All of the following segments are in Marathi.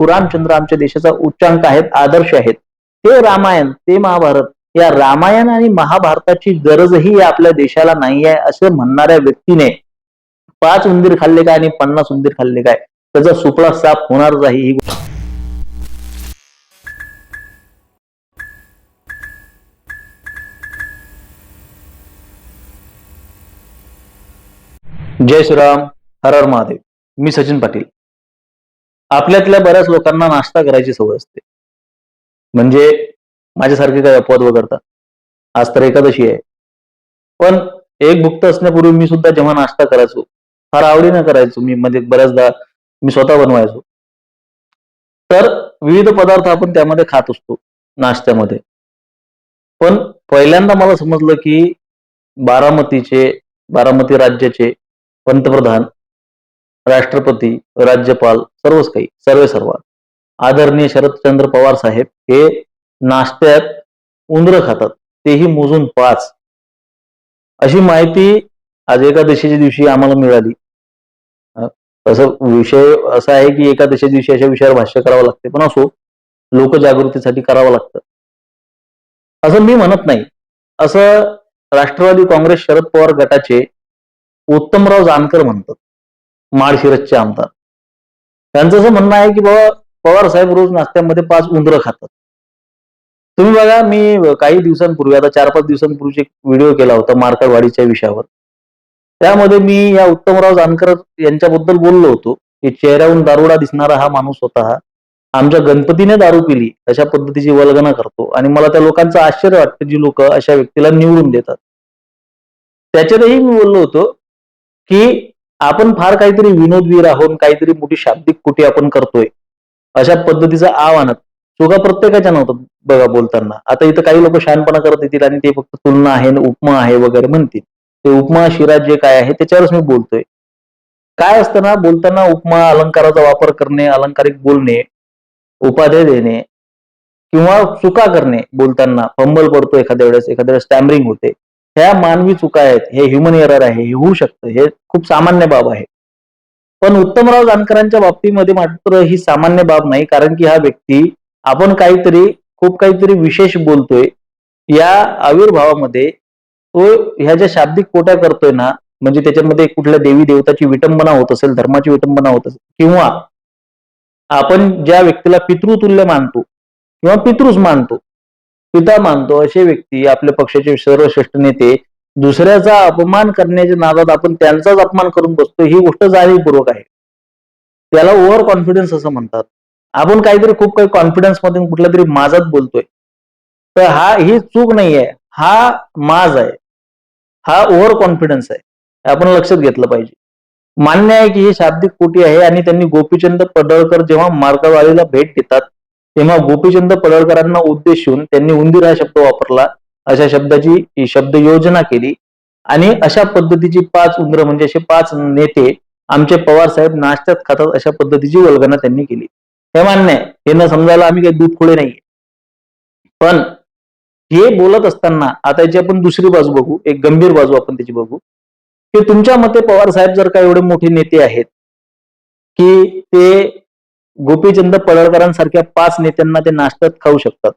रामचंद्र आमच्या देशाचा उच्चांक आहेत आदर्श आहेत. ते रामायण ते महाभारत या रामायण आणि महाभारताची गरजही या आपल्या देशाला नाही आहे असं म्हणणाऱ्या व्यक्तीने पाच उंदीर खाल्ले काय आणि पन्नास उंदीर खाल्ले काय? त्याचा सुपळा साफ होणार नाही ही जय श्रीराम हर हर महादेव. मी सचिन पाटील. आपल्यातल्या बऱ्याच लोकांना नाश्ता करायची सवय असते. म्हणजे माझ्यासारखे काय अपवाद वगळता आज तर एकादशी आहे. पण एक भुक्त असण्यापूर्वी मी सुद्धा जेव्हा नाश्ता करायचो फार आवडीनं करायचो मी म्हणजे बऱ्याचदा मी स्वतः बनवायचो. तर विविध पदार्थ आपण त्यामध्ये खात असतो नाश्त्यामध्ये. पण पहिल्यांदा मला समजलं की बारामतीचे बारामती राज्याचे पंतप्रधान राष्ट्रपती राज्यपाल सर्वच काही सर्वे सर्व आदरणीय शरदचंद्र पवार साहेब हे नाश्त्यात उंदरं खातात तेही मोजून पाच. अशी माहिती आज एकादशीच्या दिवशी आम्हाला मिळाली. तसं असं विषय असा आहे की एकादशीच्या दिवशी अशा विषयावर भाष्य करावं लागते पण असो लोकजागृतीसाठी करावं लागतं. असं मी म्हणत नाही. असं राष्ट्रवादी काँग्रेस शरद पवार गटाचे उत्तमराव जानकर म्हणतात. माळशिरसचे आमदार. त्यांचं असं म्हणणं आहे की बाबा पवार साहेब रोज नाश्त्यामध्ये पाच उंदरं खातात. तुम्ही बघा मी काही दिवसांपूर्वी आता चार पाच दिवसांपूर्वी एक व्हिडिओ केला होता मार्कडवाडीच्या विषयावर. त्यामध्ये मी या उत्तमराव जानकर यांच्याबद्दल बोललो होतो की चेहऱ्याहून दारुडा दिसणारा हा माणूस होता आमच्या गणपतीने दारू पिली अशा पद्धतीची वल्गना करतो. आणि मला त्या लोकांचं आश्चर्य वाटतं जी लोक अशा व्यक्तीला निवडून देतात. त्याच्यातही मी बोललो होतो की आपण फार काहीतरी विनोदवीर आहोत काहीतरी मोठी शाब्दिक कुटी आपण करतोय. अशा पद्धतीचं आव्हानात चुका प्रत्येकाच्या नव्हतं बघा बोलताना. आता इथं काही लोक शहाणपणा करत येतील आणि ते फक्त तुलना आहे उपमा आहे वगैरे म्हणतील. ते उपमा शिरा जे काय आहे त्याच्यावरच मी बोलतोय. काय असतं ना बोलताना उपमा अलंकाराचा वापर करणे अलंकारिक बोलणे उपाध्याय देणे किंवा चुका करणे बोलताना. फंबल पडतो एखाद्या वेळेस एखाद्या वेळेस स्टॅमरिंग होते. ह्या मानवी चुका आहेत हे ह्युमन एरर आहे हे होऊ शकतं हे खूप सामान्य बाब आहे. पण उत्तमराव जानकरांच्या बाबतीमध्ये मात्र ही सामान्य बाब नाही कारण की हा व्यक्ती आपण काहीतरी खूप काहीतरी विशेष बोलतोय या आविर्भावामध्ये तो ह्या ज्या शाब्दिक कोट्या करतोय ना म्हणजे त्याच्यामध्ये कुठल्या देवी देवताची विटंबना होत असेल धर्माची विटंबना होत असेल किंवा आपण ज्या व्यक्तीला पितृतुल्य मानतो किंवा पितृच मानतो पिता मानतो असे व्यक्ती आपल्या पक्षाचे सर्वश्रेष्ठ नेते दुसऱ्याचा अपमान करण्याच्या नादात आपण त्यांचाच अपमान करून बसतो. ही गोष्ट जाणीवपूर्वक आहे. त्याला ओव्हर कॉन्फिडन्स असं म्हणतात. आपण काहीतरी खूप काही कॉन्फिडन्समध्ये कुठल्या तरी माझात बोलतोय. तर हा ही चूक नाही आहे. हा माज आहे. हा ओव्हर कॉन्फिडन्स आहे. आपण लक्षात घेतलं पाहिजे. मान्य आहे की ही शाब्दिक कोटी आहे आणि त्यांनी गोपीचंद पडळकर जेव्हा मार्गवाळीला भेट देतात तेव्हा गोपीचंद पडळकरांना उद्देशून त्यांनी उंदीर हा शब्द वापरला. अशा शब्दाची शब्द योजना केली. आणि अशा पद्धतीची पाच उंदर म्हणजे असे पाच नेते आमचे पवार साहेब नाश्त्यात खातात अशा पद्धतीची वल्गना त्यांनी केली. हे मान्य आहे. हे न समजायला आम्ही काही दूध खोडे नाहीये. पण हे बोलत असताना आता याची आपण दुसरी बाजू बघू. एक गंभीर बाजू आपण त्याची बघू. की तुमच्या मते पवार साहेब जर का एवढे मोठे नेते आहेत की ते गोपीचंद पडळकरांसारख्या पाच नेत्यांना ते नाश्तात खाऊ शकतात.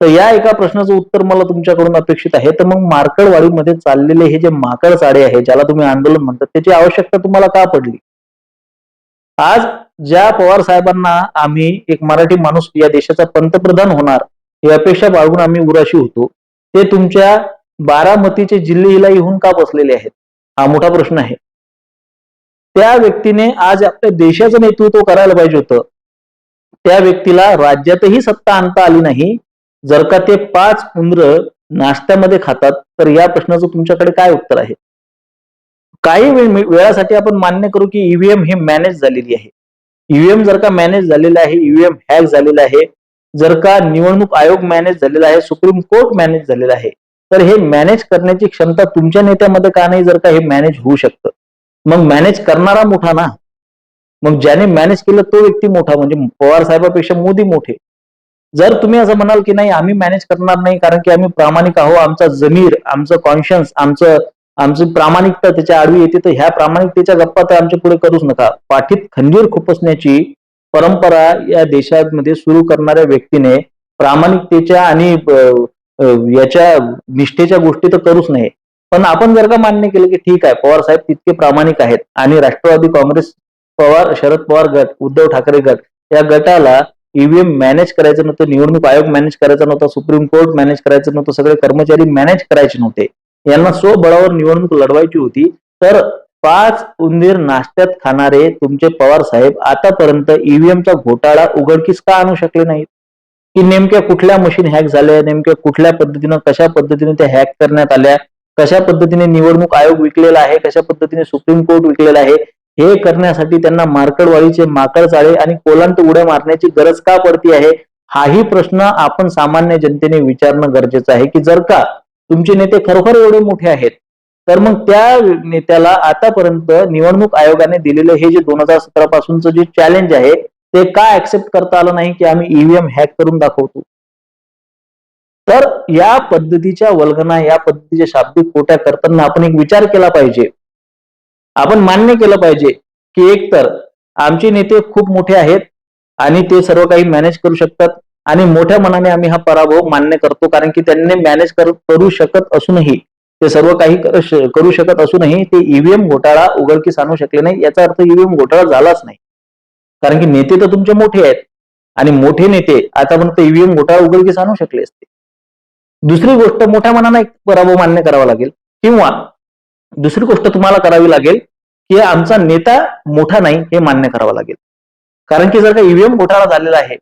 तर या एका प्रश्नाचं उत्तर मला तुमच्याकडून अपेक्षित आहे. तर मग मार्कडवाडीमध्ये चाललेले हे जे माकड चाडे आहे ज्याला तुम्ही आंदोलन म्हणतात त्याची आवश्यकता तुम्हाला का पडली? आज ज्या पवार साहेबांना आम्ही एक मराठी माणूस या देशाचा पंतप्रधान होणार ही अपेक्षा बाळगून आम्ही उराशी होतो ते तुमच्या बारामतीचे जिल्ह्याला येऊन का बसलेले आहेत? हा मोठा प्रश्न आहे. त्या व्यक्तीने आज आपल्या देशाचं नेतृत्व करायला पाहिजे होतं. त्या व्यक्तीला राज्यातही सत्ता आणता आली नाही. जर का ते पाच उंदर नाश्त्यामध्ये खातात तर या प्रश्नाचं तुमच्याकडे काय उत्तर आहे? काही वेळ वेळासाठी आपण मान्य करू की ईव्हीएम हे मॅनेज झालेली आहे. ईव्हीएम जर का मॅनेज झालेलं आहे ईव्हीएम हॅक झालेलं आहे जर का निवडणूक आयोग मॅनेज झालेला आहे सुप्रीम कोर्ट मॅनेज झालेला आहे तर हे मॅनेज करण्याची क्षमता तुमच्या नेत्यामध्ये का नाही जर का हे मॅनेज होऊ शकतं? मग मॅनेज करणारा मोठा ना. मग ज्याने मॅनेज केलं तो व्यक्ती मोठा. म्हणजे पवार साहेबापेक्षा मोदी मोठे. जर तुम्ही असं म्हणाल की नाही आम्ही मॅनेज करणार नाही कारण की आम्ही प्रामाणिक आहो आमचा जमीर आमचं कॉन्शियन्स आमचं आमची प्रामाणिकता त्याच्या आडवी येते तर ह्या प्रामाणिकतेच्या गप्पा तर आमच्या पुढे करूच नका. पाठीत खंजीर खुपसण्याची परंपरा या देशामध्ये सुरू करणाऱ्या व्यक्तीने प्रामाणिकतेच्या आणि याच्या निष्ठेच्या गोष्टी तर करूच नाही पण आपण जर का मान्य केलं की ठीक आहे पवार साहेब तितके प्रामाणिक आहेत आणि राष्ट्रवादी काँग्रेस पवार शरद पवार गट उद्धव ठाकरे गट या गटाला ईव्हीएम मॅनेज करायचं नव्हतं निवडणूक आयोग मॅनेज करायचा नव्हता सुप्रीम कोर्ट मॅनेज करायचं नव्हतं सगळे कर्मचारी मॅनेज करायचे नव्हते. यांना स्वबळावर निवडणूक लढवायची होती. तर पाच उंदीर नाश्त्यात खाणारे तुमचे पवार साहेब आतापर्यंत ईव्हीएमचा घोटाळा उघडकीस का आणू शकले नाहीत? की नेमक्या कुठल्या मशीन हॅक झाल्या नेमक्या कुठल्या पद्धतीनं कशा पद्धतीने त्या हॅक करण्यात आल्या? कशा पद्धतीने निवडणूक आयोग विकलेला आहे कशा पद्धतीने सुप्रीम कोर्ट विकलेला आहे हे करण्यासाठी त्यांना मार्कडवाळीचे माकड चाळे आणि कोलांत उड्या मारण्याची गरज का पडती आहे? हाही प्रश्न आपण सामान्य जनतेने विचारणं गरजेचं आहे की जर का तुमचे नेते खरोखर एवढे मोठे आहेत तर मग त्या नेत्याला आतापर्यंत निवडणूक आयोगाने दिलेले हे जे दोन हजार सतरा पासूनचं जे चॅलेंज आहे ते का ऍक्सेप्ट करता आलं नाही की आम्ही ईव्हीएम हॅक करून दाखवतो? तर या पद्धतीच्या वल्गना या पद्धतीच्या शाब्दिक कोट्या करताना आपण एक विचार केला पाहिजे. आपण मान्य केलं पाहिजे की एक तर आमचे नेते खूप मोठे आहेत आणि ते सर्व काही मॅनेज करू शकतात आणि मोठ्या मनाने आम्ही हा पराभव मान्य करतो कारण की त्यांनी मॅनेज करू शकत असूनही ते सर्व काही करू शकत असूनही ते ईव्हीएम घोटाळा उघडकीस आणू शकले नाही. याचा अर्थ ईव्हीएम घोटाळा झालाच नाही. कारण की नेते तर तुमचे मोठे आहेत आणि मोठे नेते आतापर्यंत ईव्हीएम घोटाळा उघडकीस आणू शकले असते. दुसरी गोष्ट मोठ्या मनाने एक पराभव मान्य करावा लागेल. किंवा दुसरी गोष्ट तुम्हाला करावी लागेल की आमचा नेता मोठा नाही हे मान्य करावं लागेल. कारण की जर का ईव्हीएम घोटाळा झालेला आहे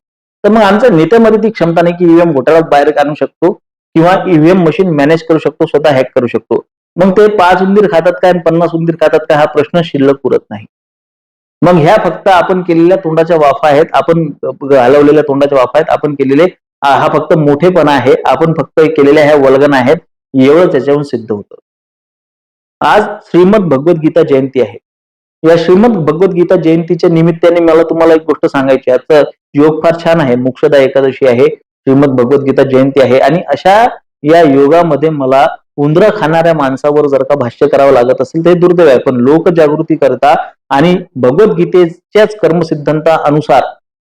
तर मग आमच्या नेत्यामध्ये ती क्षमता नाही की ईव्हीएम घोटाळ्यात बाहेर आणू शकतो किंवा ईव्हीएम मशीन मॅनेज करू शकतो स्वतः हॅक करू शकतो. मग ते पाच उंदीर खातात काय आणि पन्नास उंदीर खातात काय हा प्रश्न शिल्लक पुरत नाही. मग ह्या फक्त आपण केलेल्या तोंडाच्या वाफा आहेत आपण घालवलेल्या तोंडाच्या वाफा आहेत आपण केलेले हा फक्त मोठेपणा आहे. आपण फक्त केलेल्या ह्या वल्गन आहेत एवढं त्याच्याहून सिद्ध होतं. आज श्रीमद भगवद्गीता जयंती आहे. या श्रीमद भगवद्गीता जयंतीच्या निमित्ताने मला तुम्हाला एक गोष्ट सांगायची आहे. योग फार छान आहे. मोक्षदा एकादशी आहे. श्रीमद भगवद्गीता जयंती आहे. आणि अशा या योगामध्ये मला उंदरं खाणाऱ्या माणसावर जर का भाष्य करावं लागत असेल तर हे दुर्दैव आहे. पण लोकजागृती करता आणि भगवद्गीतेच्याच कर्मसिद्धांता अनुसार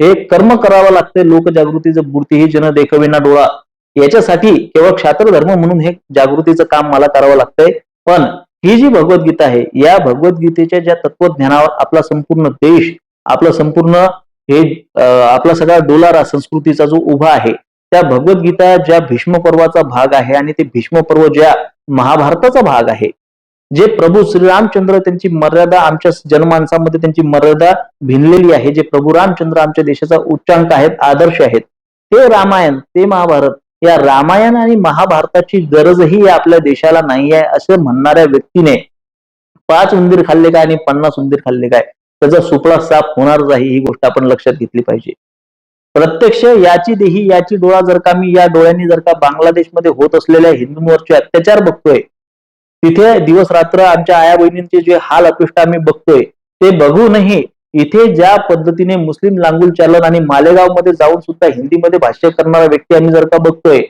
हे कर्म करावं लागते लोकजागृतीचं मूर्ती ही जन देखविना डोळा. याच्यासाठी केवळ क्षात्र धर्म म्हणून हे जागृतीचं काम मला करावं लागतंय. पण ही जी भगवद्गीता आहे या भगवद्गीतेच्या ज्या तत्वज्ञानावर आपला संपूर्ण देश आपला संपूर्ण हे आपला सगळा डोलारा संस्कृतीचा जो उभा आहे त्या भगवद्गीता ज्या भीष्म पर्वाचा भाग आहे आणि ते भीष्म पर्व ज्या महाभारताचा भाग आहे जे प्रभू श्रीरामचंद्र त्यांची मर्यादा आमच्या जनमानसामध्ये त्यांची मर्यादा भिनलेली आहे जे प्रभू रामचंद्र आमच्या देशाचा उच्चांक आहेत आदर्श आहेत. ते रामायण ते महाभारत या रामायण आणि महाभारताची गरजही आपल्या देशाला नाही आहे असं म्हणणाऱ्या व्यक्तीने पाच उंदीर खाल्ले काय आणि पन्नास उंदीर खाल्ले काय? त्याचा सुपळा साफ होणार नाही ही गोष्ट आपण लक्षात घेतली पाहिजे. प्रत्यक्ष याची देही याची डोळा जर का मी या डोळ्यांनी जर का बांगलादेशमध्ये होत असलेल्या हिंदूंवरचे अत्याचार बघतोय तिथे दिवस रात्र आमच्या आया बहिणींचे जे हाल अपिष्ट आम्ही बघतोय ते बघूनही इथे ज्या पद्धतीने मुस्लिम लांगुल चालन आणि मालेगावमध्ये जाऊन सुद्धा हिंदीमध्ये भाष्य करणारा व्यक्ती आम्ही जर का बघतोय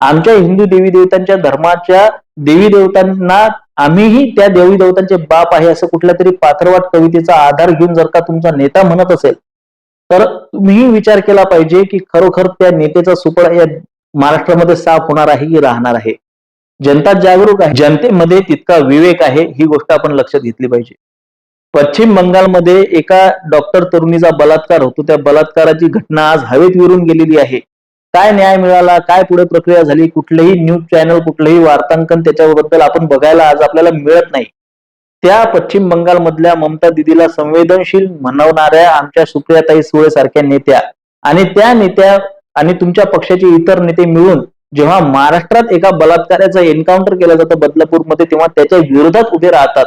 आमच्या हिंदू देवी देवतांच्या धर्माच्या देवी देवतांना आम्हीही त्या देवी देवतांचे बाप आहे असं कुठल्या तरी पात्रवाट कवितेचा आधार घेऊन जर का तुमचा नेता म्हणत असेल तर तुम्हीही विचार केला पाहिजे की खरोखर त्या नेत्याचा सुपळा या महाराष्ट्रामध्ये साफ होणार आहे की राहणार आहे. जनता जागरूक आहे. जनतेमध्ये तितका विवेक आहे ही गोष्ट आपण लक्षात घेतली पाहिजे. पश्चिम बंगालमध्ये एका डॉक्टर तरुणीचा बलात्कार होतो. त्या बलात्काराची घटना आज हवेत विरून गेलेली आहे. काय न्याय मिळाला? काय पुढे प्रक्रिया झाली? कुठलेही न्यूज चॅनल कुठलंही वार्तांकन त्याच्याबद्दल आपण बघायला आज आपल्याला मिळत नाही. त्या पश्चिम बंगालमधल्या ममता दिदीला संवेदनशील म्हणवणाऱ्या आमच्या सुप्रियाताई सुळे सारख्या नेत्या आणि त्या नेत्या आणि तुमच्या पक्षाचे इतर नेते मिळून जेव्हा महाराष्ट्रात एका बलात्काराचं एन्काउंटर केलं जातं बदलापूरमध्ये तेव्हा त्याच्या विरोधात उभे राहतात.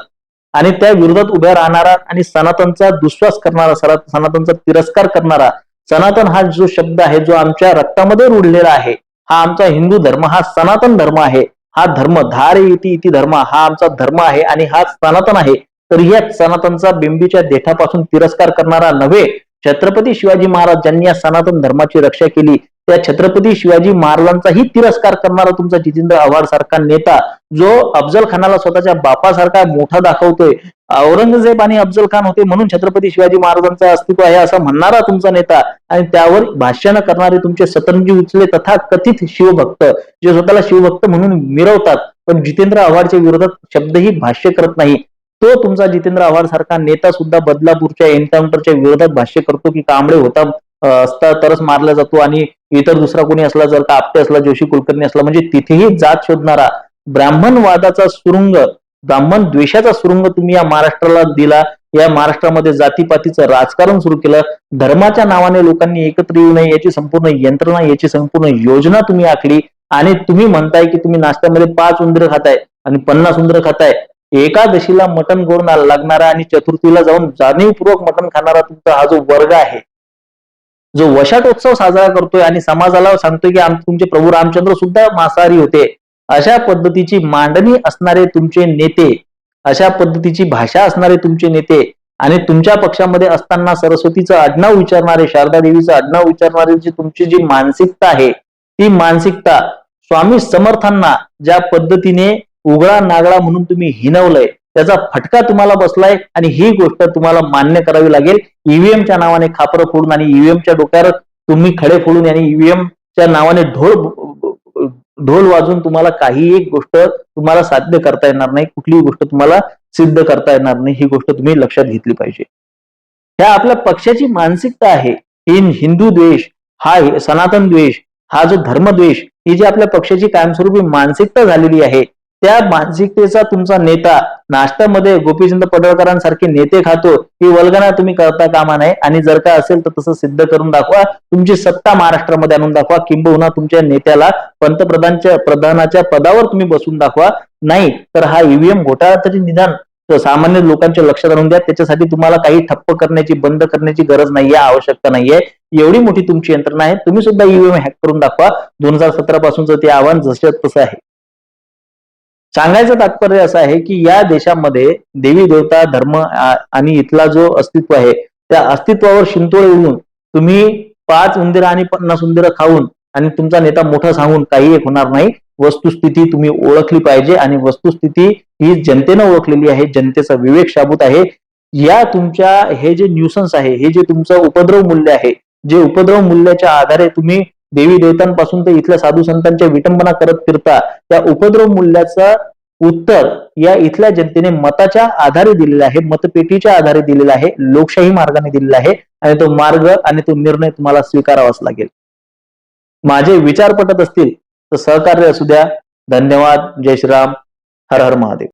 आणि त्या विरोधात उभ्या राहणारा आणि सनातनचा दुश्वास करणारा सनातनचा तिरस्कार करणारा सनातन हा जो शब्द आहे जो आमच्या रक्तामध्ये रुढलेला आहे हा आमचा हिंदू धर्म हा सनातन धर्म आहे. हा धर्म धार इति इति धर्म हा आमचा धर्म आहे आणि हा सनातन आहे. तर या सनातनचा बिंबीच्या देठापासून तिरस्कार करणारा नव्हे छत्रपती शिवाजी महाराज ज्यांनी या सनातन धर्माची रक्षा केली. त्या छत्रपती शिवाजी महाराजांचाही तिरस्कार करणारा तुमचा जितेंद्र आव्हाड सारखा नेता जो अफजल खानाला स्वतःच्या बापासारखा मोठा दाखवतोय औरंगजेब आणि अफजल खान होते म्हणून छत्रपती शिवाजी महाराजांचं अस्तित्व आहे असं म्हणणारा तुमचा नेता आणि त्यावर भाष्यानं करणारे तुमचे सतरंजी उचले तथा कथित शिवभक्त जे स्वतःला शिवभक्त म्हणून मिरवतात पण जितेंद्र आव्हाडच्या विरोधात शब्दही भाष्य करत नाही. तो तुमचा जितेंद्र आव्हाड सारखा नेता सुद्धा बदलापूरच्या एन्काउंटरच्या विरोधात भाष्य करतो की कांबळे होता असता तरच मारला जातो आणि इतर दुसरा कोणी असला जर का आपटे असला जोशी कुलकर्णी असला म्हणजे तिथेही जात शोधणारा ब्राह्मणवादाचा सुरुंग ब्राह्मण द्वेषाचा सुरुंग तुम्ही या महाराष्ट्राला दिला. या महाराष्ट्रामध्ये जातीपातीचं राजकारण सुरू केलं. धर्माच्या नावाने लोकांनी एकत्र येऊ नये याची संपूर्ण यंत्रणा याची संपूर्ण योजना तुम्ही आखली. आणि तुम्ही म्हणताय की तुम्ही नाश्त्यामध्ये पाच उंदरं खाताय आणि पन्नास उंदरं खाताय. एकादशीला मटण गोड लागणारा आणि चतुर्थीला जाऊन जाणीवपूर्वक मटण खाणारा तुमचा हा जो वर्ग आहे जो वशाटोत्सव साजरा करतोय आणि समाजाला सांगतोय की आम तुमचे प्रभू रामचंद्र सुद्धा मांसाहारी होते अशा पद्धतीची मांडणी असणारे तुमचे नेते अशा पद्धतीची भाषा असणारे तुमचे नेते आणि तुमच्या पक्षामध्ये असताना सरस्वतीचं आडनाव विचारणारे शारदा देवीचं आडनाव विचारणारे जी तुमची जी मानसिकता आहे ती मानसिकता स्वामी समर्थांना ज्या पद्धतीने उघडा नागळा म्हणून तुम्ही हिनवलंय त्याचा फटका तुम्हाला बसलाय आणि ही गोष्ट तुम्हाला मान्य करावी लागेल. ईव्हीएमच्या नावाने खापरं फोडून आणि ईव्हीएमच्या डोक्यावर तुम्ही खडे फोडून आणि ईव्हीएमच्या नावाने ढोल ढोल वाजून तुम्हाला काही एक गोष्ट तुम्हाला साध्य करता येणार नाही. कुठलीही गोष्ट तुम्हाला सिद्ध करता येणार नाही. ही गोष्ट तुम्ही लक्षात घेतली पाहिजे. ह्या आपल्या पक्षाची मानसिकता आहे. ही हिंदू द्वेष हा सनातन द्वेष हा जो धर्मद्वेष ही जी आपल्या पक्षाची कायमस्वरूपी मानसिकता झालेली आहे त्या मानसिकतेचा तुमचा नेता नाश्त्यामध्ये गोपीचंद पडळकरांसारखे नेते खातो ही वल्गना तुम्ही करता कामा नाही आणि जर का असेल तर तसं सिद्ध करून दाखवा. तुमची सत्ता महाराष्ट्रामध्ये आणून दाखवा. किंबहुना तुमच्या नेत्याला पंतप्रधानच्या प्रधानाच्या पदावर तुम्ही बसून दाखवा. नाही तर हा ईव्हीएम घोटाळा तरी निदान सामान्य लोकांच्या लक्षात आणून द्या. त्याच्यासाठी तुम्हाला काही ठप्प करण्याची बंद करण्याची गरज नाहीये आवश्यकता नाहीये. एवढी मोठी तुमची यंत्रणा आहे. तुम्ही सुद्धा ईव्हीएम हॅक करून दाखवा. दोन हजार सतरा पासूनचं ते आव्हान जसं तसं आहे. सांगायचं तात्पर्य असं आहे की या देशामध्ये देवी देवता धर्म आणि इथला जो अस्तित्व आहे त्या अस्तित्वावर शिंतोळे उडून तुम्ही पाच उंदिरं आणि पन्नास उंदिरं खाऊन आणि तुमचा नेता मोठा सांगून काही एक होणार नाही. वस्तुस्थिती तुम्ही ओळखली पाहिजे आणि वस्तुस्थिती ही जनतेनं ओळखलेली आहे जनतेचा विवेक शाबूत आहे. या तुमच्या हे जे न्यूसन्स आहे हे जे तुमचं उपद्रव मूल्य आहे जे उपद्रव मूल्याच्या आधारे तुम्ही देवी देवतांपासून तर इथल्या साधू संतांच्या विटंबना करत फिरता त्या उपद्रव मूल्याचं उत्तर या इथल्या जनतेने मताच्या आधारे दिलेलं आहे मतपेटीच्या आधारे दिलेला आहे लोकशाही मार्गाने दिलेला आहे आणि तो मार्ग आणि तो निर्णय तुम्हाला स्वीकारावाच लागेल. माझे विचार पटत असतील तर सहकार्य असू द्या. धन्यवाद. जय श्रीराम. हर हर महादेव.